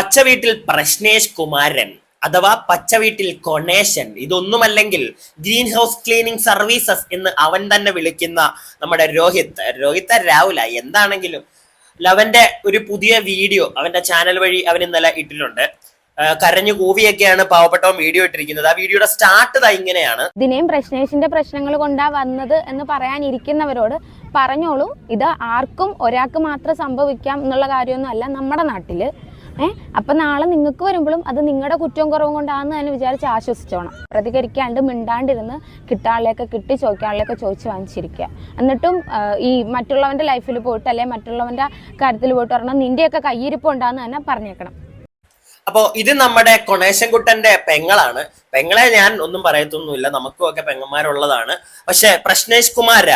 പച്ചവീട്ടിൽ പ്രശ്നേഷ് കുമാരൻ അഥവാ പച്ചവീട്ടിൽ കൊണേഷൻ ഇതൊന്നുമല്ലെങ്കിൽ ഗ്രീൻ ഹൗസ് ക്ലീനിങ് സർവീസസ് എന്ന് അവൻ തന്നെ വിളിക്കുന്ന നമ്മുടെ രോഹിത്. രോഹിത് രാഹുല എന്താണെങ്കിലും ലവന്റെ ഒരു പുതിയ വീഡിയോ അവന്റെ ചാനൽ വഴി അവൻ ഇന്നലെ ഇട്ടിട്ടുണ്ട്. കരഞ്ഞു കൂവിയൊക്കെയാണ് പാവപ്പെട്ടവൻ വീഡിയോ ഇട്ടിരിക്കുന്നത്. ആ വീഡിയോയുടെ സ്റ്റാർട്ട് ഇതാ ഇങ്ങനെയാണ്. ദിനേം പ്രശ്നേഷിന്റെ പ്രശ്നങ്ങൾ കൊണ്ടാ വന്നത് എന്ന് പറയാനിരിക്കുന്നവരോട് പറഞ്ഞോളൂ. ഇത് ആർക്കും ഒരാൾക്ക് മാത്രം സംഭവിക്കാം എന്നുള്ള കാര്യമൊന്നും അല്ല നമ്മുടെ നാട്ടിൽ. ഏഹ് അപ്പൊ നാളെ നിങ്ങൾക്ക് വരുമ്പോഴും അത് നിങ്ങളുടെ കുറ്റവും കുറവും കൊണ്ടാണെന്ന് തന്നെ വിചാരിച്ച് ആശ്വസിച്ചോണം. പ്രതികരിക്കാണ്ട് മിണ്ടാണ്ടിരുന്ന് കിട്ടാളിലേക്ക് കിട്ടി ചോദിക്കാളിലേക്ക് ചോദിച്ചു വാങ്ങിച്ചിരിക്കുക. എന്നിട്ടും ഈ മറ്റുള്ളവന്റെ ലൈഫിൽ പോയിട്ട് അല്ലെങ്കിൽ മറ്റുള്ളവന്റെ കാര്യത്തിൽ പോയിട്ട് പറഞ്ഞാൽ നിന്റെയൊക്കെ കയ്യിരിപ്പ് ഉണ്ടാന്ന് തന്നെ പറഞ്ഞേക്കണം. അപ്പോ ഇത് നമ്മുടെ കൊണേശൻകുട്ടന്റെ പെങ്ങളാണ്. പെങ്ങളെ ഞാൻ ഒന്നും പറയത്തൊന്നുമില്ല. നമുക്കും ഒക്കെ പെങ്ങന്മാരുള്ളതാണ്. പക്ഷെ പ്രശ്നേഷ് കുമാര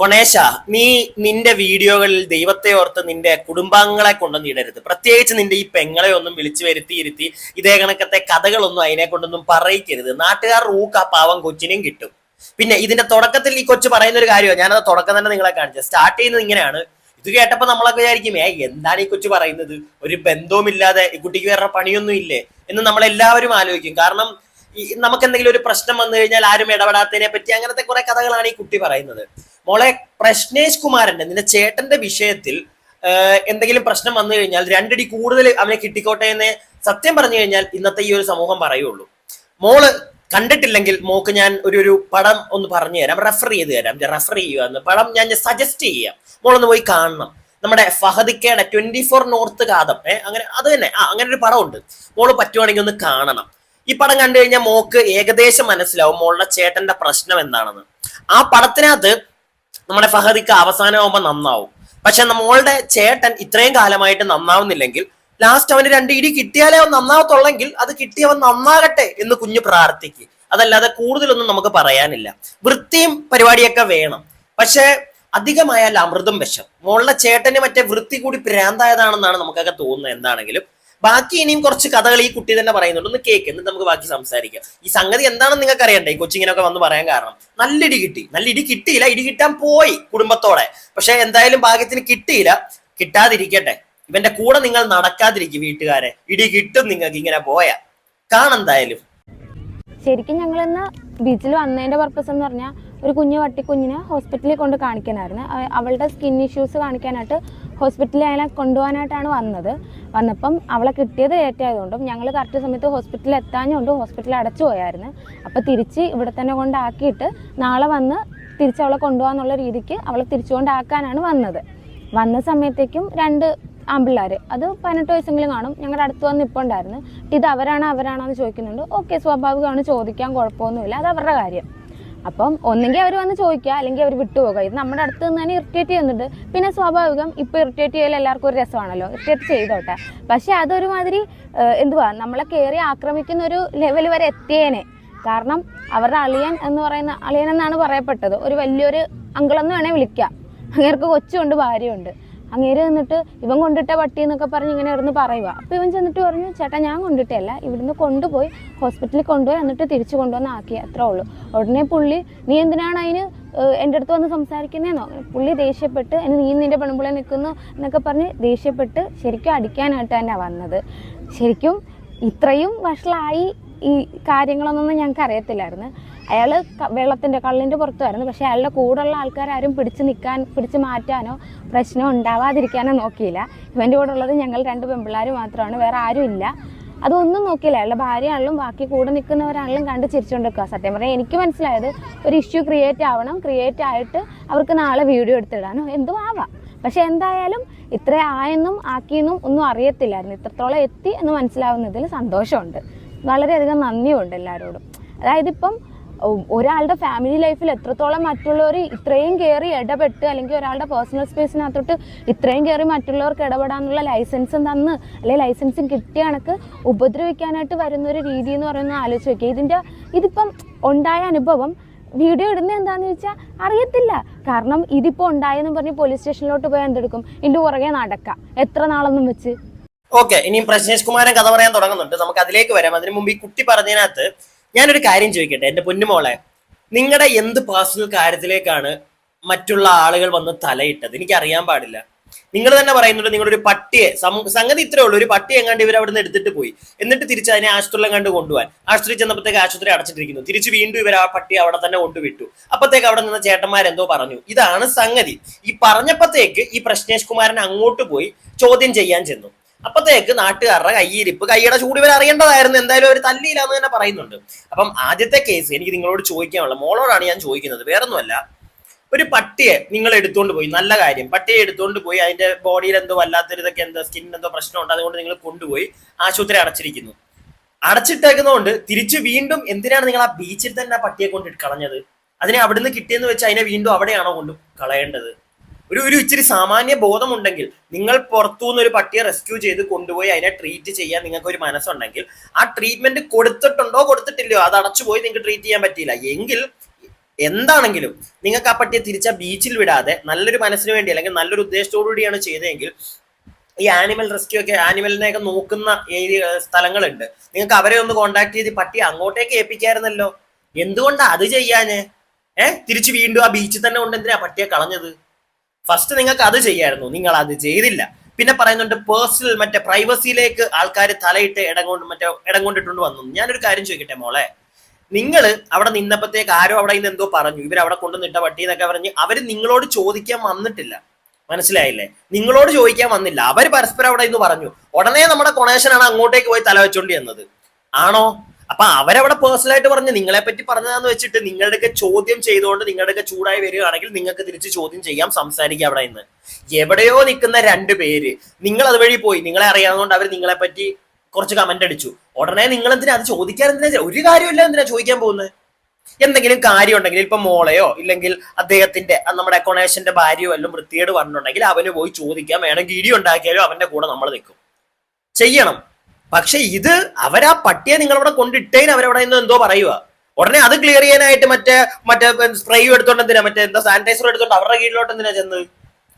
കൊണേശ നീ നിന്റെ വീഡിയോകളിൽ ദൈവത്തെ ഓർത്ത് നിന്റെ കുടുംബാംഗങ്ങളെ കൊണ്ടൊന്നും ഇടരുത് പ്രത്യേകിച്ച് നിന്റെ ഈ പെങ്ങളെ ഒന്നും വിളിച്ചു വരുത്തിയിരുത്തി ഇതേ കണക്കത്തെ കഥകളൊന്നും അതിനെ കൊണ്ടൊന്നും പറയിക്കരുത്. നാട്ടുകാർ റൂക്ക് പാവം കൊച്ചിനെയും കിട്ടും. പിന്നെ ഇതിന്റെ തുടക്കത്തിൽ ഈ കൊച്ചു പറയുന്ന ഒരു കാര്യമാണ്. ഞാനത് തുടക്കം തന്നെ നിങ്ങളെ കാണിച്ചത്. സ്റ്റാർട്ട് ചെയ്യുന്നത് ഇങ്ങനെയാണ്. ഇത് കേട്ടപ്പോ നമ്മളൊക്കെ വിചാരിക്കും ഏ എന്താണ് ഈ കൊച്ചു പറയുന്നത്? ഒരു ബന്ധവുമില്ലാതെ ഈ കുട്ടിക്ക് വേറെ പണിയൊന്നും ഇല്ലേ? എന്ന് നമ്മൾ എല്ലാവരും ആലോചിക്കും. കാരണം നമുക്ക് എന്തെങ്കിലും ഒരു പ്രശ്നം വന്നു കഴിഞ്ഞാൽ ആരും ഇടപെടാത്തതിനെ പറ്റി അങ്ങനത്തെ കുറെ കഥകളാണ് ഈ കുട്ടി പറയുന്നത്. മോളെ പ്രശ്നേഷ് കുമാരന്റെ നിന്റെ ചേട്ടന്റെ വിഷയത്തിൽ എന്തെങ്കിലും പ്രശ്നം വന്നു കഴിഞ്ഞാൽ രണ്ടടി കൂടുതൽ അവനെ കിട്ടിക്കോട്ടെ എന്ന് സത്യം പറഞ്ഞു കഴിഞ്ഞാൽ ഇന്നത്തെ ഈ ഒരു സമൂഹം പറയുള്ളൂ. മോൾ കണ്ടിട്ടില്ലെങ്കിൽ മോക്ക് ഞാൻ ഒരു ഒരു പടം ഒന്ന് പറഞ്ഞു തരാം റെഫർ ചെയ്ത് തരാം റെഫർ ചെയ്യുക എന്ന്. പടം ഞാൻ സജസ്റ്റ് ചെയ്യാം. മോളൊന്ന് പോയി കാണണം. നമ്മുടെ ഫഹദിക്കയുടെ ട്വന്റി ഫോർ നോർത്ത് കാതം ഏഹ് അങ്ങനെ അത് തന്നെ. ആ അങ്ങനെ ഒരു പടം ഉണ്ട് മോൾ പറ്റുവാണെങ്കിൽ ഒന്ന് കാണണം. ഈ പടം കണ്ടു കഴിഞ്ഞാൽ മോക്ക് ഏകദേശം മനസ്സിലാവും മോളുടെ ചേട്ടന്റെ പ്രശ്നം എന്താണെന്ന്. ആ പടത്തിനകത്ത് നമ്മുടെ ഫഹദിക്ക് അവസാനമാകുമ്പോൾ നന്നാവും. പക്ഷെ നമ്മളുടെ ചേട്ടൻ ഇത്രയും കാലമായിട്ട് നന്നാവുന്നില്ലെങ്കിൽ ലാസ്റ്റ് അവന് രണ്ട് ഇടി കിട്ടിയാലേ അവൻ നന്നാവത്തുള്ളെങ്കിൽ അത് കിട്ടിയവൻ നന്നാകട്ടെ എന്ന് കുഞ്ഞു പ്രാർത്ഥിക്കും. അതല്ലാതെ കൂടുതലൊന്നും നമുക്ക് പറയാനില്ല. വൃത്തിയും പരിപാടിയൊക്കെ വേണം. പക്ഷേ അധികമായാൽ അമൃതും വിഷം. മോളുടെ ചേട്ടന് മറ്റേ വൃത്തി കൂടി പ്രാന്തായതാണെന്നാണ് നമുക്കൊക്കെ തോന്നുന്നത്. എന്താണെങ്കിലും ബാക്കി ഇനിയും കുറച്ച് കഥകൾ ഈ കുട്ടി തന്നെ പറയുന്നുണ്ട്. ഒന്ന് കേക്ക് എന്നിട്ട് നമുക്ക് ബാക്കി സംസാരിക്കാം. ഈ സംഗതി എന്താണെന്ന് നിങ്ങൾക്ക് അറിയണ്ടേ? ഈ കൊച്ചിങ്ങനൊക്കെ വന്ന് പറയാൻ കാരണം. നല്ല ഇടി കിട്ടി. നല്ല ഇടി കിട്ടിയില്ല. ഇടി കിട്ടാൻ പോയി കുടുംബത്തോടെ. പക്ഷെ എന്തായാലും ഭാഗ്യത്തിന് കിട്ടിയില്ല. കിട്ടാതിരിക്കട്ടെ. ഇവന്റെ കൂടെ നിങ്ങൾ നടക്കാതിരിക്കും വീട്ടുകാരെ. ഇടി കിട്ടും നിങ്ങൾക്ക് ഇങ്ങനെ പോയാ. കാണെന്തായാലും ശരിക്കും ഞങ്ങൾ ഇന്ന് ബീച്ചിൽ വന്നതിന്റെ പർപ്പസ് എന്ന് പറഞ്ഞാൽ ഒരു കുഞ്ഞു വട്ടിക്കുഞ്ഞിനെ ഹോസ്പിറ്റലിൽ കൊണ്ട് കാണിക്കാനായിരുന്നു. അവ- അവളുടെ സ്കിൻ ഇഷ്യൂസ് കാണിക്കാനായിട്ട് ഹോസ്പിറ്റലിൽ അയാളെ കൊണ്ടുപോകാനായിട്ടാണ് വന്നത്. വന്നപ്പം അവളെ കിട്ടിയത് ലേറ്റ് ആയതുകൊണ്ടും ഞങ്ങൾ കറക്റ്റ് സമയത്ത് ഹോസ്പിറ്റലിൽ എത്താഞ്ഞുകൊണ്ടും ഹോസ്പിറ്റലിൽ അടച്ചു പോയായിരുന്നു. അപ്പോൾ തിരിച്ച് ഇവിടെ തന്നെ കൊണ്ടാക്കിയിട്ട് നാളെ വന്ന് തിരിച്ച് അവളെ കൊണ്ടുപോകാന്നുള്ള രീതിക്ക് അവളെ തിരിച്ചുകൊണ്ടാക്കാനാണ് വന്നത്. വന്ന സമയത്തേക്കും രണ്ട് ആമ്പിള്ളേർ അത് പതിനെട്ട് വയസ്സെങ്കിലും കാണും. ഞങ്ങളുടെ അടുത്ത് വന്ന് ഇപ്പോൾ ഉണ്ടായിരുന്നു. ഇത് അവരാണോ അവരാണോ എന്ന് ചോദിക്കുന്നുണ്ട്. ഓക്കെ സ്വാഭാവികമാണ് ചോദിക്കാൻ കുഴപ്പമൊന്നുമില്ല. അത് അവരുടെ കാര്യം. അപ്പം ഒന്നെങ്കിൽ അവർ വന്ന് ചോദിക്കുക അല്ലെങ്കിൽ അവർ വിട്ടുപോകുക. ഇത് നമ്മുടെ അടുത്ത് നിന്ന് തന്നെ ഇറിറ്റേറ്റ് ചെയ്യുന്നുണ്ട്. പിന്നെ സ്വാഭാവികം ഇപ്പോൾ ഇറിറ്റേറ്റ് ചെയ്യൽ എല്ലാവർക്കും ഒരു രസമാണല്ലോ. ഇറിറ്റേറ്റ് ചെയ്തോട്ടെ. പക്ഷേ അതൊരുമാതിരി എന്തുവാ നമ്മളെ കയറി ആക്രമിക്കുന്ന ഒരു ലെവൽ വരെ എത്തിയേനെ. കാരണം അവരുടെ അളിയൻ എന്ന് പറയുന്ന അളിയൻ എന്നാണ് പറയപ്പെട്ടത്. ഒരു വലിയൊരു അങ്കിളെന്ന് വേണേൽ വിളിക്കാം. അങ്ങേർക്ക് കൊച്ചുണ്ട് ഭാര്യയുണ്ട്. അങ്ങേര് നിന്നിട്ട് ഇവൻ കൊണ്ടിട്ട പട്ടി എന്നൊക്കെ പറഞ്ഞ് ഇങ്ങനെ ഇരുന്ന് പറയുക. അപ്പോൾ ഇവൻ ചെന്നിട്ട് പറഞ്ഞു ചേട്ടാ ഞാൻ കൊണ്ടിട്ടല്ല ഇവിടുന്ന് കൊണ്ടുപോയി ഹോസ്പിറ്റലിൽ കൊണ്ടുപോയി എന്നിട്ട് തിരിച്ചു കൊണ്ടുവന്ന് ആക്കി അത്രേ ഉള്ളൂ. ഉടനെ പുള്ളി നീ എന്തിനാണ് അതിന് എന്റെ അടുത്ത് വന്ന് സംസാരിക്കുന്നതെന്നോ പുള്ളി ദേഷ്യപ്പെട്ട് എന്നെ നീ നിന്റെ പെൺപിള്ളെ നിൽക്കുന്നു എന്നൊക്കെ പറഞ്ഞ് ദേഷ്യപ്പെട്ട് ശരിക്കും അടിക്കാനായിട്ട് തന്നെ വന്നത്. ശരിക്കും ഇത്രയും വഷളായി ഈ കാര്യങ്ങളൊന്നും ഞങ്ങൾക്ക് അറിയത്തില്ലായിരുന്നു. അയാൾ വെള്ളത്തിന്റെ കള്ളിന്റെ പുറത്തുമായിരുന്നു. പക്ഷേ അയാളുടെ കൂടെയുള്ള ആൾക്കാരും പിടിച്ച് നിൽക്കാൻ പിടിച്ച് മാറ്റാനോ പ്രശ്നം ഉണ്ടാവാതിരിക്കാനോ നോക്കിയില്ല. ഇവന്റെ കൂടെ ഉള്ളത് ഞങ്ങൾ രണ്ട് പെമ്പിള്ളാർ മാത്രമാണ് വേറെ ആരും ഇല്ല. അതൊന്നും നോക്കിയില്ല. അയാളുടെ ഭാര്യയാണെങ്കിലും ബാക്കി കൂടെ നിൽക്കുന്നവരാണെങ്കിലും കണ്ട് ചിരിച്ചുകൊണ്ട് നിൽക്കുക സത്യം പറഞ്ഞാൽ എനിക്ക് മനസ്സിലായത് ഒരു ഇഷ്യൂ ക്രിയേറ്റ് ആവണം. ക്രിയേറ്റ് ആയിട്ട് അവർക്ക് നാളെ വീഡിയോ എടുത്തിടാനോ എന്തും ആവാം. പക്ഷെ എന്തായാലും ഇത്ര ആയെന്നും ആക്കിയെന്നും ഒന്നും അറിയത്തില്ലായിരുന്നു. ഇത്രത്തോളം എത്തി എന്ന് മനസ്സിലാവുന്നതിൽ സന്തോഷമുണ്ട്. വളരെയധികം നന്ദിയുണ്ട് എല്ലാവരോടും അതായത് ഇപ്പം ഒരാളുടെ ഫാമിലി ലൈഫിൽ എത്രത്തോളം മറ്റുള്ളവർ ഇത്രയും കയറി ഇടപെട്ട് അല്ലെങ്കിൽ ഒരാളുടെ പേഴ്സണൽ സ്പേസിനകത്തോട്ട് ഇത്രയും കയറി മറ്റുള്ളവർക്ക് ഇടപെടാനുള്ള ലൈസൻസും തന്ന് അല്ലെങ്കിൽ ലൈസൻസും കിട്ടിയ കണക്ക് ഉപദ്രവിക്കാനായിട്ട് വരുന്ന ഒരു രീതി എന്ന് പറയുന്നത് ആലോചിച്ച് നോക്കിയ. ഇതിന്റെ ഇതിപ്പം ഉണ്ടായ അനുഭവം വീഡിയോ ഇടുന്നത് എന്താണെന്ന് ചോദിച്ചാൽ അറിയത്തില്ല. കാരണം ഇതിപ്പോൾ ഉണ്ടായെന്ന് പറഞ്ഞ് പോലീസ് സ്റ്റേഷനിലോട്ട് പോയാൽ എന്തെടുക്കും? ഇതിന്റെ പുറകെ നടക്കാം. എത്ര നാളൊന്നും വെച്ച്? ഓക്കെ ഇനിയും പ്രശ്നേഷ് കുമാരൻ കഥ പറയാൻ തുടങ്ങുന്നുണ്ട്. നമുക്ക് അതിലേക്ക് വരാം. അതിനു മുമ്പ് ഈ കുട്ടി പറഞ്ഞതിനകത്ത് ഞാനൊരു കാര്യം ചോദിക്കട്ടെ? എന്റെ പൊന്നുമോളെ നിങ്ങളുടെ എന്ത് പേഴ്സണൽ കാര്യത്തിലേക്കാണ് മറ്റുള്ള ആളുകൾ വന്ന് തലയിട്ടത്? എനിക്ക് അറിയാൻ പാടില്ല. നിങ്ങൾ തന്നെ പറയുന്നുണ്ട് നിങ്ങളൊരു പട്ടിയെ സംഗതി ഇത്രേ ഉള്ളൂ. ഒരു പട്ടിയെ എങ്ങാണ്ട് ഇവർ അവിടെ നിന്ന് എടുത്തിട്ട് പോയി. എന്നിട്ട് തിരിച്ച് അതിനെ ആശുപത്രി കണ്ട് കൊണ്ടുപോകാൻ. ആശുപത്രി ചെന്നപ്പോഴത്തേക്ക് ആശുപത്രി അടച്ചിട്ടിരിക്കുന്നു. തിരിച്ച് വീണ്ടും ഇവർ ആ പട്ടിയെ അവിടെ തന്നെ കൊണ്ടുവിട്ടു. അപ്പത്തേക്ക് അവിടെ നിന്ന് ചേട്ടന്മാരെന്തോ പറഞ്ഞു. ഇതാണ് സംഗതി. ഈ പറഞ്ഞപ്പോഴത്തേക്ക് ഈ പ്രശ്നേഷ് കുമാരൻ അങ്ങോട്ട് പോയി ചോദ്യം ചെയ്യാൻ ചെന്നു. അപ്പത്തേക്ക് നാട്ടുകാരുടെ കയ്യിരിപ്പ് കൈയുടെ ചൂട് ഇവർ അറിയേണ്ടതായിരുന്നു. എന്തായാലും ഒരു തല്ലിയില്ലാന്ന് തന്നെ പറയുന്നുണ്ട്. അപ്പം ആദ്യത്തെ കേസ് എനിക്ക് നിങ്ങളോട് ചോദിക്കാനുള്ള മോളോടാണ് ഞാൻ ചോദിക്കുന്നത്. വേറെ ഒന്നുമല്ല ഒരു പട്ടിയെ നിങ്ങൾ എടുത്തുകൊണ്ട് പോയി നല്ല കാര്യം. പട്ടിയെ എടുത്തുകൊണ്ട് പോയി അതിന്റെ ബോഡിയിൽ എന്തോ വല്ലാത്തൊരു ഇതൊക്കെ എന്തോ സ്കിന്നിന് എന്തോ പ്രശ്നമുണ്ട് അതുകൊണ്ട് നിങ്ങൾ കൊണ്ടുപോയി ആശുപത്രി അടച്ചിരിക്കുന്നു. അടച്ചിട്ടേക്കുന്നതുകൊണ്ട് തിരിച്ച് വീണ്ടും എന്തിനാണ് നിങ്ങൾ ആ ബീച്ചിൽ തന്നെ ആ പട്ടിയെ കൊണ്ട് കളഞ്ഞത്? അതിനെ അവിടുന്ന് കിട്ടിയെന്ന് വെച്ച് അതിനെ വീണ്ടും അവിടെയാണോ കൊണ്ട് കളയേണ്ടത്? ഒരു ഒരു ഇച്ചിരി സാമാന്യ ബോധമുണ്ടെങ്കിൽ നിങ്ങൾ പുറത്തുനിന്ന് ഒരു പട്ടിയെ റെസ്ക്യൂ ചെയ്ത് കൊണ്ടുപോയി അതിനെ ട്രീറ്റ് ചെയ്യാൻ നിങ്ങൾക്ക് ഒരു മനസ്സുണ്ടെങ്കിൽ ആ ട്രീറ്റ്മെന്റ് കൊടുത്തിട്ടുണ്ടോ കൊടുത്തിട്ടില്ലയോ അത് അടച്ചുപോയി നിങ്ങൾക്ക് ട്രീറ്റ് ചെയ്യാൻ പറ്റിയില്ല. എങ്കിൽ എന്താണെങ്കിലും നിങ്ങൾക്ക് ആ പട്ടിയെ തിരിച്ച ബീച്ചിൽ വിടാതെ നല്ലൊരു മനസ്സിന് വേണ്ടി അല്ലെങ്കിൽ നല്ലൊരു ഉദ്ദേശത്തോടു കൂടിയാണ് ചെയ്തതെങ്കിൽ ഈ ആനിമൽ റെസ്ക്യൂ ഒക്കെ ആനിമലിനെ ഒക്കെ നോക്കുന്ന ഏരിയ സ്ഥലങ്ങളുണ്ട്. നിങ്ങൾക്ക് അവരെ ഒന്ന് കോണ്ടാക്ട് ചെയ്ത് പട്ടി അങ്ങോട്ടേക്ക് ഏൽപ്പിക്കായിരുന്നല്ലോ. എന്തുകൊണ്ടാ അത് ചെയ്യാന് ഏഹ് തിരിച്ചു വീണ്ടും ആ ബീച്ചിൽ തന്നെ കൊണ്ടെന്തിനാ പട്ടിയെ കളഞ്ഞത്? ഫസ്റ്റ് നിങ്ങൾക്ക് അത് ചെയ്യായിരുന്നു. നിങ്ങൾ അത് ചെയ്തില്ല. പിന്നെ പറയുന്നുണ്ട് പേഴ്സണൽ മറ്റേ പ്രൈവസിയിലേക്ക് ആൾക്കാർ തലയിട്ട് ഇടം കൊണ്ട് മറ്റേ ഇടം കൊണ്ടിട്ടുണ്ട് വന്നു. ഞാനൊരു കാര്യം ചോദിക്കട്ടെ മോളെ? നിങ്ങൾ അവിടെ നിന്നപ്പോഴത്തേക്ക് ആരോ അവിടെ നിന്ന് എന്തോ പറഞ്ഞു. ഇവർ അവിടെ കൊണ്ടു നിട്ട പട്ടി എന്നൊക്കെ പറഞ്ഞ് അവർ നിങ്ങളോട് ചോദിക്കാൻ വന്നിട്ടില്ല. മനസ്സിലായില്ലേ? നിങ്ങളോട് ചോദിക്കാൻ വന്നില്ല. അവർ പരസ്പരം അവിടെ ഇന്ന് പറഞ്ഞു. ഉടനെ നമ്മുടെ കൊണേഷനാണ് അങ്ങോട്ടേക്ക് പോയി തല വെച്ചോണ്ടി എന്നത് ആണോ? അപ്പൊ അവരവിടെ പേഴ്സണൽ ആയിട്ട് പറഞ്ഞു നിങ്ങളെ പറ്റി പറഞ്ഞതാന്ന് വെച്ചിട്ട് നിങ്ങളുടെയൊക്കെ ചോദ്യം ചെയ്തുകൊണ്ട് നിങ്ങളുടെയൊക്കെ ചൂടായി വരികയാണെങ്കിൽ നിങ്ങൾക്ക് തിരിച്ച് ചോദ്യം ചെയ്യാം സംസാരിക്കാം അവിടെ നിന്ന്. എവിടെയോ നിൽക്കുന്ന രണ്ട് പേര്. നിങ്ങൾ അതുവഴി പോയി. നിങ്ങളെ അറിയാവുന്നതുകൊണ്ട് അവർ നിങ്ങളെ പറ്റി കുറച്ച് കമന്റ് അടിച്ചു. ഉടനെ നിങ്ങൾ എന്തിനാ അത് ചോദിക്കാൻ എന്തിനാ ഒരു കാര്യമില്ല എന്തിനാ ചോദിക്കാൻ പോകുന്നത്? എന്തെങ്കിലും കാര്യം ഉണ്ടെങ്കിൽ ഇപ്പൊ മോളെയോ ഇല്ലെങ്കിൽ അദ്ദേഹത്തിന്റെ നമ്മുടെ അക്കോണേഷന്റെ ഭാര്യയോ എല്ലാം വൃത്തിയേട് പറഞ്ഞിട്ടുണ്ടെങ്കിൽ അവന് പോയി ചോദിക്കാം. വേണമെങ്കിൽ ഇടി ഉണ്ടാക്കിയാലും അവന്റെ കൂടെ നമ്മൾ നിൽക്കും. ചെയ്യണം. പക്ഷെ ഇത് അവരാ പട്ടിയെ നിങ്ങളവിടെ കൊണ്ടിട്ടേന് അവരവിടെ നിന്ന് എന്തോ പറയുക. ഉടനെ അത് ക്ലിയർ ചെയ്യാനായിട്ട് മറ്റേ മറ്റേ സ്പ്രേയും എടുത്തോണ്ട് എന്തിനാ? മറ്റേ എന്താ സാനിറ്റൈസർ എടുത്തോണ്ട് അവരുടെ കീഴിലോട്ട് എന്തിനാ ചെന്ന്?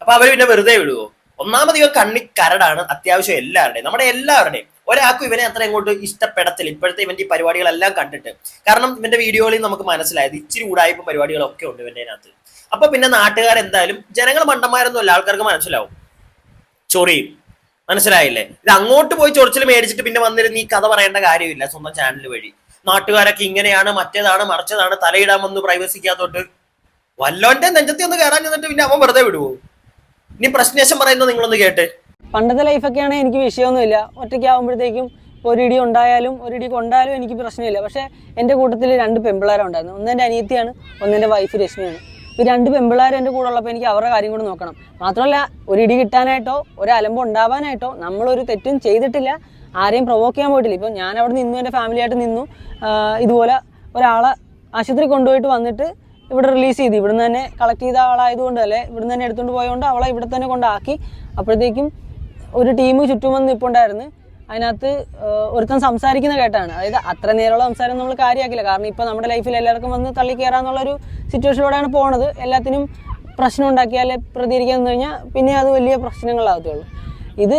അപ്പൊ അവർ പിന്നെ വെറുതെ വിടുവോ? ഒന്നാമത് ഇവ കണ്ണി കരടാണ് അത്യാവശ്യം എല്ലാവരുടെയും നമ്മുടെ എല്ലാവരുടെയും. ഒരാൾക്കും ഇവനെ അത്ര ഇങ്ങോട്ട് ഇഷ്ടപ്പെടത്തില്ല. ഇപ്പോഴത്തെ ഇവന്റെ ഈ പരിപാടികളെല്ലാം കണ്ടിട്ട്. കാരണം ഇവന്റെ വീഡിയോയിൽ നമുക്ക് മനസ്സിലായത് ഇച്ചിരി ഉടായ്പ പരിപാടികളൊക്കെ ഉണ്ട് ഇവന്റെ അതിനകത്ത് അപ്പൊ പിന്നെ നാട്ടുകാരെന്തായാലും ജനങ്ങൾ മണ്ടന്മാരൊന്നും അല്ല ആൾക്കാർക്ക് മനസ്സിലാവും. ചൊറിയും മനസ്സിലായില്ലേ? ഇത് അങ്ങോട്ട് പോയി ചൊറിച്ചിൽ മേടിച്ചിട്ട് പിന്നെ വന്നിരുന്ന് ഈ കഥ പറയേണ്ട കാര്യമില്ല സ്വന്തം ചാനൽ വഴി. നാട്ടുകാരൊക്കെ ഇങ്ങനെയാണ് മറ്റേതാണ് മറിച്ചതാണ് തലയിടാൻ വന്ന് പ്രൈവസിക്കാത്തോട്ട് വല്ലോന്റെ നെഞ്ചത്തി ഒന്ന് കയറാൻ ചെന്നിട്ട് പിന്നെ അവൻ വെറുതെ വിടുവോ? ഇനി പ്രശ്നേശം പറയുന്നത് നിങ്ങളൊന്ന് കേട്ട്. പണ്ടത്തെ ലൈഫൊക്കെയാണെങ്കിൽ എനിക്ക് വിഷയമൊന്നുമില്ല. ഒറ്റയ്ക്കാവുമ്പോഴത്തേക്കും ഒരു ഇടി ഉണ്ടായാലും ഒരിടി കൊണ്ടായാലും എനിക്ക് പ്രശ്നമില്ല. പക്ഷേ എന്റെ കൂട്ടത്തിൽ രണ്ട് പെമ്പിളാരുണ്ടായിരുന്നു ഒന്ന് എന്റെ അനിയത്തിയാണ് ഒന്ന് എന്റെ വൈഫ് രശ്മിയാണ്. ഈ രണ്ട് പെമ്പിളാർ എന്റെ കൂടെ ഉള്ളപ്പോൾ എനിക്ക് അവരുടെ കാര്യം കൂടെ നോക്കണം. മാത്രമല്ല ഒരു ഇടി കിട്ടാനായിട്ടോ ഒരു അലമ്പ് ഉണ്ടാവാനായിട്ടോ നമ്മളൊരു തെറ്റും ചെയ്തിട്ടില്ല. ആരെയും പ്രൊവോക്ക് ചെയ്യാൻ പോയിട്ടില്ല. ഇപ്പം ഞാൻ അവിടെ നിന്നു എന്റെ ഫാമിലിയായിട്ട് നിന്നു. ഇതുപോലെ ഒരാളെ ആശുപത്രി കൊണ്ടുപോയിട്ട് വന്നിട്ട് ഇവിടെ റിലീസ് ചെയ്തു. ഇവിടുന്ന് തന്നെ കളക്ട് ചെയ്ത ആളായതുകൊണ്ട് അല്ലെ ഇവിടുന്ന് തന്നെ എടുത്തുകൊണ്ട് പോയതുകൊണ്ട് അവളെ ഇവിടെ തന്നെ കൊണ്ടാക്കി. അപ്പോഴത്തേക്കും ഒരു ടീം ചുറ്റും വന്ന് നിൽപ്പുണ്ടായിരുന്നു അതിനകത്ത് ഒരുത്തം സംസാരിക്കുന്ന കേട്ടാണ്. അതായത് അത്ര നേരമുള്ള സംസാരം നമ്മൾ കാര്യമാക്കില്ല കാരണം ഇപ്പോൾ നമ്മുടെ ലൈഫിൽ എല്ലാവർക്കും വന്ന് തള്ളി കയറാന്നുള്ളൊരു സിറ്റുവേഷനിലൂടെയാണ് പോണത്. എല്ലാത്തിനും പ്രശ്നം ഉണ്ടാക്കിയാൽ പ്രതികരിക്കാൻ നിന്ന് കഴിഞ്ഞാൽ പിന്നെ അത് വലിയ പ്രശ്നങ്ങളാവത്തുള്ളൂ. ഇത്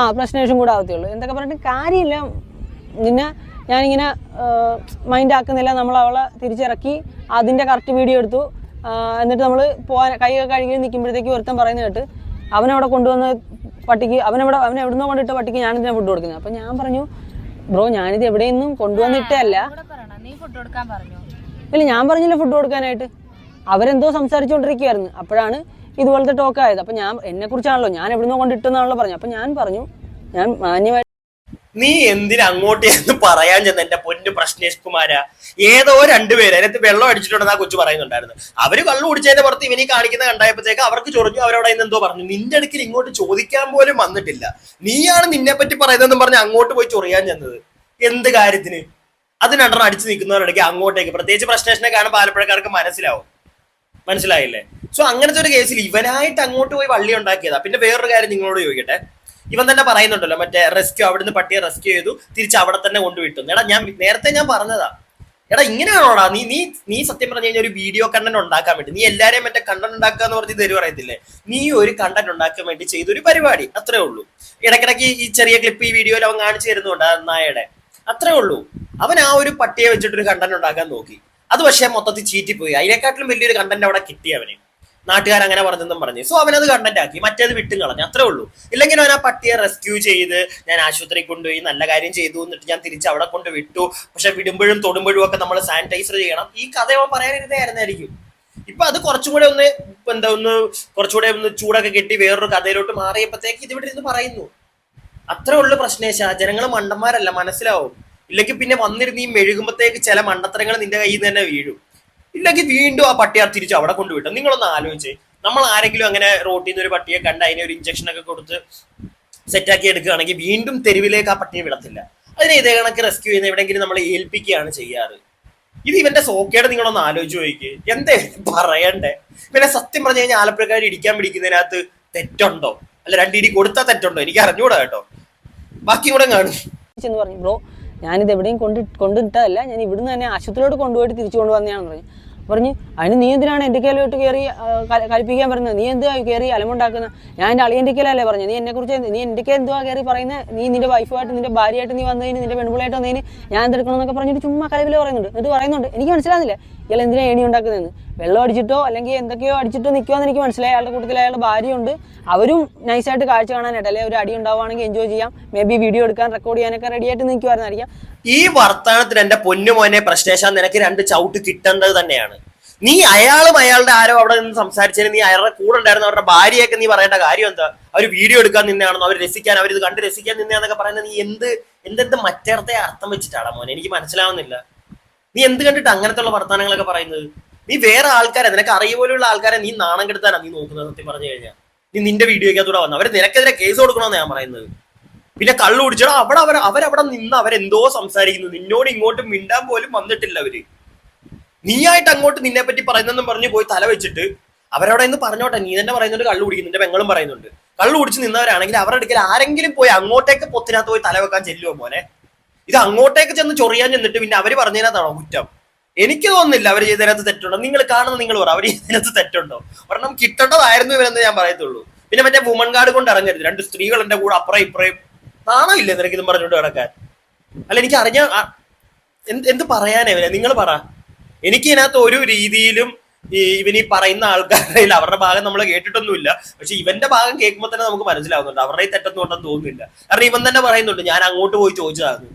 ആ പ്രശ്നേഷം കൂടെ ആവത്തുള്ളൂ. എന്തൊക്കെ പറഞ്ഞിട്ട് കാര്യമില്ല. പിന്നെ ഞാനിങ്ങനെ മൈൻഡ് ആക്കുന്നില്ല നമ്മൾ അവളെ തിരിച്ചിറക്കി അതിന്റെ കറക്റ്റ് വീഡിയോ എടുത്തു. എന്നിട്ട് നമ്മൾ പോകാൻ കൈ കഴുകി നിൽക്കുമ്പോഴത്തേക്ക് ഒരുത്തം പറയുന്നത് കേട്ട് അവനവിടെ കൊണ്ടുവന്ന് പട്ടിക്ക് അവനവിടെ അവൻ എവിടുന്നോ കൊണ്ടിട്ട പട്ടിക്ക് ഇതിനെ ഫുഡ് കൊടുക്കുന്നത്. അപ്പൊ ഞാൻ പറഞ്ഞു ബ്രോ ഞാനിത് എവിടെയൊന്നും കൊണ്ടുവന്നിട്ടല്ല. ഇല്ല ഞാൻ പറഞ്ഞില്ല ഫുഡ് കൊടുക്കാനായിട്ട്. അവരെന്തോ സംസാരിച്ചുകൊണ്ടിരിക്കുകയായിരുന്നു അപ്പോഴാണ് ഇതുപോലത്തെ ടോക്ക് ആയത്. അപ്പം ഞാൻ എന്നെ കുറിച്ചാണല്ലോ ഞാൻ എവിടുന്നോ കൊണ്ടിട്ടെന്നാണല്ലോ പറഞ്ഞു അപ്പൊ ഞാൻ പറഞ്ഞു ഞാൻ മാന്യമായി നീ എന്തിനാ അങ്ങോട്ട് എന്ന് പറയാൻ ചെന്ന എന്റെ പൊന്നു പ്രശ്നേഷ് കുമാര? ഏതോ രണ്ടുപേര് അതിനകത്ത് വെള്ളം അടിച്ചിട്ടുണ്ടെന്ന് ആ കൊച്ചു പറയുന്നുണ്ടായിരുന്നു. അവർ കള്ളു കുടിച്ചതിന്റെ പുറത്ത് ഇവനീ കാണിക്കുന്ന കണ്ടായപ്പോഴത്തേക്ക് അവർക്ക് ചൊറിഞ്ഞു അവരവിടെ എന്തോ പറഞ്ഞു. നിന്റെ അടുക്കൽ ഇങ്ങോട്ട് ചോദിക്കാൻ പോലും വന്നിട്ടില്ല. നീയാണ് നിന്നെ പറ്റി പറയുന്നതെന്നും പറഞ്ഞ് അങ്ങോട്ട് പോയി ചൊറിയാൻ ചെന്നത്. എന്ത് കാര്യത്തിന്? അതിനെണ്ണം അടിച്ചു നിൽക്കുന്നവരുടെ അങ്ങോട്ടേക്ക്. പ്രത്യേകിച്ച് പ്രശ്നേഷനെ കാണുമ്പോൾ ആലപ്പുഴക്കാർക്ക് മനസ്സിലാവും. മനസ്സിലായില്ലേ? സോ അങ്ങനത്തെ ഒരു കേസിൽ ഇവനായിട്ട് അങ്ങോട്ട് പോയി വള്ളി ഉണ്ടാക്കിയതാ. പിന്നെ വേറൊരു കാര്യം നിങ്ങളോട് ചോദിക്കട്ടെ. ഇവൻ തന്നെ പറയുന്നുണ്ടല്ലോ മറ്റേ റെസ്ക്യൂ അവിടുന്ന് പട്ടിയെ റെസ്ക്യൂ ചെയ്തു തിരിച്ച് അവിടെ തന്നെ കൊണ്ടുവിട്ടു. എടാ ഞാൻ നേരത്തെ ഞാൻ പറഞ്ഞതാ. എടാ ഇങ്ങനെയാണോടാ നീ നീ നീ സത്യം പറഞ്ഞു കഴിഞ്ഞാൽ ഒരു വീഡിയോ കണ്ടന്റ് ഉണ്ടാക്കാൻ വേണ്ടി നീ എല്ലാരെയും മറ്റേ കണ്ടന്റ് ഉണ്ടാക്കുക എന്ന് പറഞ്ഞ് തരും പറയത്തില്ലേ? നീ ഒരു കണ്ടന്റ് ഉണ്ടാക്കാൻ വേണ്ടി ചെയ്തൊരു പരിപാടി അത്രേ ഉള്ളൂ. ഇടയ്ക്കിടയ്ക്ക് ഈ ചെറിയ ക്ലിപ്പ് ഈ വീഡിയോയിൽ അവൻ കാണിച്ചു തരുന്നുണ്ട് നായയുടെ. അത്രേ ഉള്ളൂ. അവൻ ആ ഒരു പട്ടിയെ വെച്ചിട്ട് ഒരു കണ്ടന്റ് ഉണ്ടാക്കാൻ നോക്കി. അത് പക്ഷേ മൊത്തത്തിൽ ചീറ്റിപ്പോയി. അതിനെക്കാട്ടിലും വലിയൊരു കണ്ടന്റ് അവിടെ കിട്ടി അവന്. നാട്ടുകാർ അങ്ങനെ പറഞ്ഞെന്നും പറഞ്ഞു. സോ അവനത് കണ്ടന്റ് ആക്കി. മറ്റേത് വിട്ടും കളഞ്ഞു. അത്രേ ഉള്ളൂ. ഇല്ലെങ്കിൽ അവൻ ആ പട്ടിയെ റെസ്ക്യൂ ചെയ്ത് ഞാൻ ആശുപത്രി കൊണ്ടുപോയി നല്ല കാര്യം ചെയ്തു എന്നിട്ട് ഞാൻ തിരിച്ച് അവിടെ കൊണ്ട് വിട്ടു. പക്ഷെ വിടുമ്പോഴും തൊടുമ്പോഴും ഒക്കെ നമ്മൾ സാനിറ്റൈസർ ചെയ്യണം. ഈ കഥ അവൻ പറയാനിരുന്നായിരുന്നായിരിക്കും ഇപ്പൊ അത് കുറച്ചും കൂടെ ഒന്ന് എന്താ ഒന്ന് കുറച്ചുകൂടെ ഒന്ന് ചൂടൊക്കെ കെട്ടി വേറൊരു കഥയിലോട്ട് മാറിയപ്പോഴത്തേക്ക് ഇത് ഇവിടെ ഇരുന്ന് പറയുന്നു. അത്രേ ഉള്ളു പ്രശ്നേശ ജനങ്ങൾ മണ്ടന്മാരല്ല മനസ്സിലാവും. ഇല്ലെങ്കിൽ പിന്നെ വന്നിരുന്ന് ഈ മെഴുകുമ്പത്തേക്ക് ചില മണ്ടത്തരങ്ങൾ നിന്റെ കയ്യിൽ നിന്ന് തന്നെ വീഴും. ഇല്ലെങ്കിൽ വീണ്ടും ആ പട്ടിയെ തിരിച്ച് അവിടെ കൊണ്ടുവിട്ടു. നിങ്ങളൊന്ന് ആലോചിച്ച്. നമ്മൾ ആരെങ്കിലും അങ്ങനെ റോട്ടിൽ നിന്ന് ഒരു പട്ടിയെ കണ്ട് അതിനെ ഒരു ഇഞ്ചക്ഷൻ ഒക്കെ കൊടുത്ത് സെറ്റാക്കി എടുക്കുകയാണെങ്കിൽ വീണ്ടും തെരുവിലേക്ക് ആ പട്ടിയെ വിടത്തില്ല. അതിനെ ഇതേ കണക്ക് റെസ്ക്യൂ ചെയ്യുന്ന എവിടെയെങ്കിലും നമ്മൾ ഏൽപ്പിക്കുകയാണ് ചെയ്യാറ്. ഇത് ഇവന്റെ സോക്കേട് നിങ്ങളൊന്ന് ആലോചിച്ച് നോക്കി എന്തേ പറയണ്ടേ? പിന്നെ സത്യം പറഞ്ഞു കഴിഞ്ഞാൽ ആലപ്പുഴക്കാർ ഇടിക്കാൻ പിടിക്കുന്നതിനകത്ത് തെറ്റുണ്ടോ? അല്ല രണ്ടിടി കൊടുത്താൽ തെറ്റുണ്ടോ? എനിക്ക് അറിഞ്ഞൂടാ കേട്ടോ. ബാക്കി കൂടെ കാണും. ബ്രോ ഞാനിത് എവിടെയും കൊണ്ട് കൊണ്ടിട്ടതല്ല ഞാൻ ഇവിടുന്ന് തന്നെ ആശുപത്രിയിലോട്ട് കൊണ്ടുപോയിട്ട് തിരിച്ചു കൊണ്ടുവന്നതാണെന്ന് പറഞ്ഞു. പറഞ്ഞു അതിന് നീ എന്തിനാണ് എന്റെ കയ്യിലോട്ട് കയറി കൽപ്പിക്കാൻ പറഞ്ഞത്? നീ എന്തുവാ കയറി അലമുണ്ടാക്കുന്നത് ഞാൻ എന്റെ അളിയന്റെ കയ്യിലല്ലേ പറഞ്ഞു നീ എന്നെക്കുറിച്ച് നീ എന്റെ കയ്യിൽ എന്തുവാ കയറി പറയുന്നത് നീ നിന്റെ വൈഫുമായിട്ട് നിന്റെ ഭാര്യയായിട്ട് നീ വന്നതിന് നിന്റെ പെൺപിള്ളയായിട്ട് വന്നതിന് ഞാൻ എന്തെടുക്കണമെന്നൊക്കെ പറഞ്ഞിട്ട് ചുമ്മാ കലവിൽ പറയുന്നുണ്ട്. എന്നിട്ട് പറയുന്നുണ്ട്. എനിക്ക് മനസ്സിലാകുന്നില്ല ഇയാൾ എന്തിനാണ് ഏണി ഉണ്ടാക്കുന്നതെന്ന്? വെള്ളം അടിച്ചിട്ടോ അല്ലെങ്കിൽ എന്തൊക്കെയോ അടിച്ചിട്ടോ നിൽക്കുമെന്ന് എനിക്ക് മനസ്സിലായി. അയാളുടെ കൂട്ടത്തിൽ അയാളുടെ ഭാര്യയുണ്ട്. അവരും നൈസായിട്ട് കാഴ്ച കാണാനായിട്ട് അല്ലെങ്കിൽ ഒരു അടി ഉണ്ടാവുകയാണെങ്കിൽ എൻജോയ് ചെയ്യാം. മേ ബി വീഡിയോ എടുക്കാൻ റെക്കോർഡ് ചെയ്യാനൊക്കെ റെഡി ആയിട്ട് നിൽക്കുമായിരുന്നായിരിക്കാം ഈ വർത്തമാനത്തിന് എന്റെ പൊന്നുമോനെ പ്രശ്നേശാൻ നിനക്ക് രണ്ട് ചവിട്ട് കിട്ടേണ്ടത് തന്നെയാണ്. നീ അയാളും അയാളുടെ ആരോ അവിടെ നിന്ന് സംസാരിച്ചതിന് നീ അയാളുടെ കൂടെ ഉണ്ടായിരുന്ന അവരുടെ ഭാര്യയൊക്കെ നീ പറയേണ്ട കാര്യം എന്താ? അവർ വീഡിയോ എടുക്കാൻ നിന്നാണെന്നോ അവർ രസിക്കാൻ അവർ ഇത് കണ്ട് രസിക്കാൻ നിന്നാന്നൊക്കെ പറയുന്നത് നീ എന്ത് എന്തെന്ത് മറ്റേടത്തെ അർത്ഥം വെച്ചിട്ടാടാ മോനെ? എനിക്ക് മനസ്സിലാവുന്നില്ല. നീ എന്ത് കണ്ടിട്ട് അങ്ങനത്തെ ഉള്ള വർത്തമാനങ്ങളൊക്കെ പറയുന്നത്? നീ വേറെ ആൾക്കാരെ നിനക്ക് അറിയുപോലുള്ള ആൾക്കാരെ നീ നാണം കെടുത്താനാ നീ നോക്കുന്നത് സത്യം പറഞ്ഞു കഴിഞ്ഞാൽ നീ നിന്റെ വീഡിയോയ്ക്കകത്തൂടെ വന്നു. അവർ നിനക്കെതിരെ കേസ് കൊടുക്കണമെന്ന് ഞാൻ പറയുന്നത്. പിന്നെ കള്ളു കുടിച്ചടാ അവിടെ അവർ അവരവിടെ നിന്ന് അവരെന്തോ സംസാരിക്കുന്നു. നിന്നോട് ഇങ്ങോട്ട് മിണ്ടാൻ പോലും വന്നിട്ടില്ല അവർ. നീയായിട്ട് അങ്ങോട്ട് നിന്നെ പറ്റി പറയുന്നെന്നും പറഞ്ഞ് പോയി തല വെച്ചിട്ട് അവരവിടെ നിന്ന് പറഞ്ഞോട്ടെ നീ തന്നെ പറയുന്നുണ്ട് കള്ളു കുടിക്കുന്നു. നിന്റെ പെങ്ങളും പറയുന്നുണ്ട്. കള്ളു കുടിച്ച് നിന്നവരാണെങ്കിൽ അവരുടെ അടുക്കൽ ആരെങ്കിലും പോയി അങ്ങോട്ടേക്ക് പൊത്തിനകത്ത് പോയി തല വെക്കാൻ ചെല്ലുമോ മോനെ? ഇത് അങ്ങോട്ടേക്ക് ചെന്ന് ചൊറിയാൻ ചെന്നിട്ട് പിന്നെ അവർ പറഞ്ഞതിനകത്താണോ കുറ്റം? എനിക്ക് തോന്നുന്നില്ല അവർ ചെയ്തതിനകത്ത് തെറ്റുണ്ടോ? നിങ്ങൾ കാണുന്ന നിങ്ങൾ പറ അവർ ചെയ്തതിനകത്ത് തെറ്റുണ്ടോ? ഒരെണ്ണം കിട്ടേണ്ടതായിരുന്നു ഇവരെന്ന് ഞാൻ പറയത്തുള്ളൂ. പിന്നെ മറ്റേ വുമൺ കാർഡ് കൊണ്ട് ഇറങ്ങരുത്. രണ്ട് സ്ത്രീകൾ എന്റെ കൂടെ അപ്പുറം ഇപ്പുറയും നാണമില്ലേ നിനക്ക് ഇതും പറഞ്ഞുകൊണ്ട് കിടക്കാൻ അല്ല എനിക്ക് അറിഞ്ഞ എന്ത് എന്ത് പറയാനേ ഇവനെ? നിങ്ങൾ പറ. എനിക്ക് ഇതിനകത്ത് ഒരു രീതിയിലും ഈ ഇവൻ ഈ പറയുന്ന ആൾക്കാരുടെ അവരുടെ ഭാഗം നമ്മൾ കേട്ടിട്ടൊന്നുമില്ല. പക്ഷെ ഇവന്റെ ഭാഗം കേൾക്കുമ്പോൾ തന്നെ നമുക്ക് മനസ്സിലാവുന്നുണ്ട്. അവരുടെ തെറ്റൊന്നും ഉണ്ടെന്ന് തോന്നുന്നില്ല. കാരണം ഇവൻ തന്നെ പറയുന്നുണ്ട് ഞാൻ അങ്ങോട്ട് പോയി ചോദിച്ചതാണ്.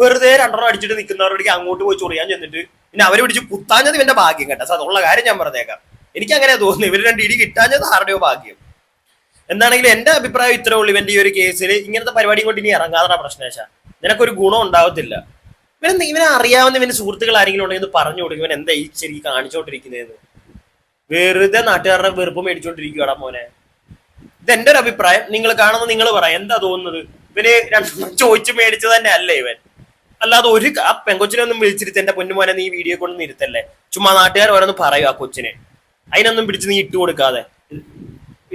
വെറുതെ രണ്ടെണ്ണം അടിച്ചിട്ട് നിൽക്കുന്നവരോടേക്ക് അങ്ങോട്ട് പോയി ചൊറിയാൻ ചെന്നിട്ട് പിന്നെ അവരെ പിടിച്ച് കുത്താഞ്ഞത് ഇവന്റെ ഭാഗ്യം കേട്ടോ. സാർ ഉള്ള കാര്യം ഞാൻ പറഞ്ഞേക്കാം. എനിക്ക് അങ്ങനെ തോന്നുന്നു ഇവർ രണ്ട് ഇടി കിട്ടാഞ്ഞത് ആരുടെയോ ഭാഗ്യം. എന്താണെങ്കിലും എന്റെ അഭിപ്രായം ഇത്രേ ഉള്ളൂ ഇവന്റെ ഈ ഒരു കേസിൽ ഇങ്ങനത്തെ പരിപാടി കൊണ്ട് ഇനി ഇറങ്ങാതെ പ്രശ്നേശ നിനക്കൊരു ഗുണം ഉണ്ടാവത്തില്ല. ഇവനെ ഇവനെ അറിയാവുന്ന ഇവന്റെ സുഹൃത്തുക്കൾ ആരെങ്കിലും ഉണ്ടെങ്കിൽ പറഞ്ഞു കൊടുക്കും. ഇവൻ എന്താ ഈ ശരി കാണിച്ചോണ്ടിരിക്കുന്നതെന്ന് വെറുതെ നാട്ടുകാരുടെ വെറുപ്പ് മേടിച്ചോണ്ടിരിക്കുവാടാ മോനെ. ഇത് എന്റെ ഒരു അഭിപ്രായം നിങ്ങൾ കാണുന്ന നിങ്ങൾ പറയാം എന്താ തോന്നുന്നത്? ഇവന് ചോദിച്ചു മേടിച്ചത് തന്നെ അല്ലേ ഇവൻ? അല്ലാതെ ഒരു ആ പെങ്കൊച്ചിനെ ഒന്നും വിളിച്ചിരുത്തി എന്റെ പൊന്നുമോനെ നീ വീഡിയോ കൊണ്ട് നിർത്തല്ലേ ചുമ്മാ നാട്ടുകാർ ഓരോന്ന് പറയൂ ആ കൊച്ചിനെ. അതിനൊന്നും പിടിച്ച് നീ ഇട്ട് കൊടുക്കാതെ.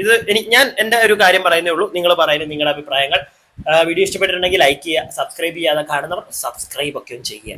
ഇത് എനിക്ക് ഞാൻ എന്റെ ഒരു കാര്യം പറയുന്നേ ഉള്ളൂ. നിങ്ങൾ പറയുന്നത് നിങ്ങളുടെ അഭിപ്രായങ്ങൾ വീഡിയോ ഇഷ്ടപ്പെട്ടിട്ടുണ്ടെങ്കിൽ ലൈക്ക് ചെയ്യുക സബ്സ്ക്രൈബ് ചെയ്യാതെ കാണുന്നവർ സബ്സ്ക്രൈബ് ഒക്കെ ചെയ്യുക.